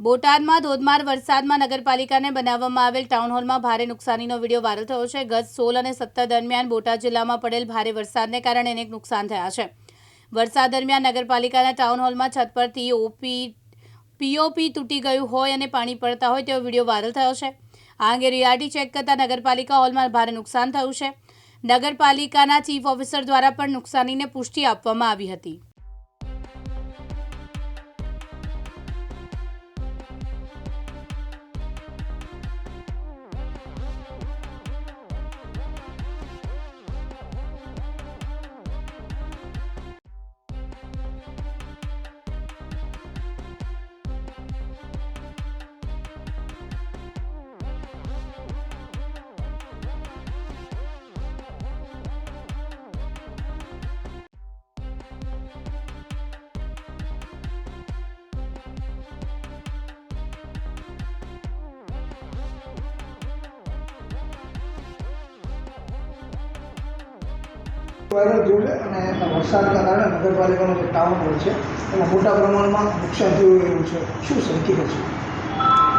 બોટાદમાં ધોધમાર વરસાદમાં નગરપાલિકાને બનાવવામાં આવેલ ટાઉન હોલમાં ભારે નુકસાનીનો વીડિયો વાયરલ થયો છે. ગત સોળ અને સત્તર દરમિયાન બોટાદ જિલ્લામાં પડેલ ભારે વરસાદને કારણે અનેક નુકસાન થયા છે. વરસાદ દરમિયાન નગરપાલિકાના ટાઉન હોલમાં છત પરથી ઓપી પીઓપી તૂટી ગયું હોય અને પાણી પડતા હોય તેવો વીડિયો વાયરલ થયો છે. આ અંગે રિયાલિટી ચેક કરતા નગરપાલિકા હોલમાં ભારે નુકસાન થયું છે. નગરપાલિકાના ચીફ ઓફિસર દ્વારા પણ નુકસાનીને પુષ્ટિ આપવામાં આવી હતી.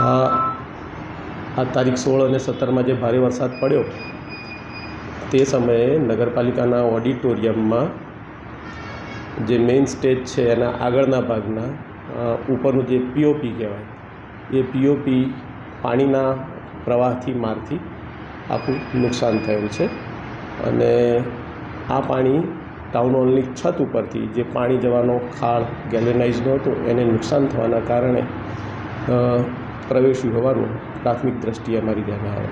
આ આ તારીખ સોળ અને સત્તરમાં જે ભારે વરસાદ પડ્યો, તે સમયે નગરપાલિકાના ઓડિટોરિયમમાં જે મેઇન સ્ટેજ છે, એના આગળના ભાગના ઉપરનું જે પીઓપી કહેવાય, એ પીઓપી પાણીના પ્રવાહથી મારથી આખું નુકસાન થયું છે. અને આ પાણી ટાઉન હોલની છત ઉપરથી જે પાણી જવાનો ખાળ ગેલેનાઇઝનો હતો એને નુકસાન થવાના કારણે પ્રવેશ્યું હોવાનું પ્રાથમિક દ્રષ્ટિએ અમારી ધ્યાનમાં આવે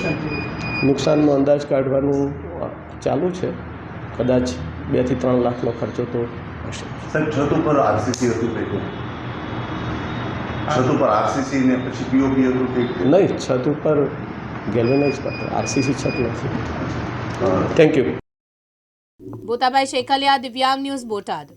છે. નુકસાનનો અંદાજ કાઢવાનું ચાલુ છે. કદાચ બેથી ત્રણ લાખનો ખર્ચો તો હશે. છત ઉપર આરસીસી હતું છત ઉપર આરસીસી ને પછી પીઓપી હતું નહીં છત ઉપર ગેલેનાઇઝ પત્ર આરસીસી છત નથી. થેન્ક યુ બોતાભાઈ શેખલિયા દિવ્યાંગ ન્યૂઝ બોટાદ.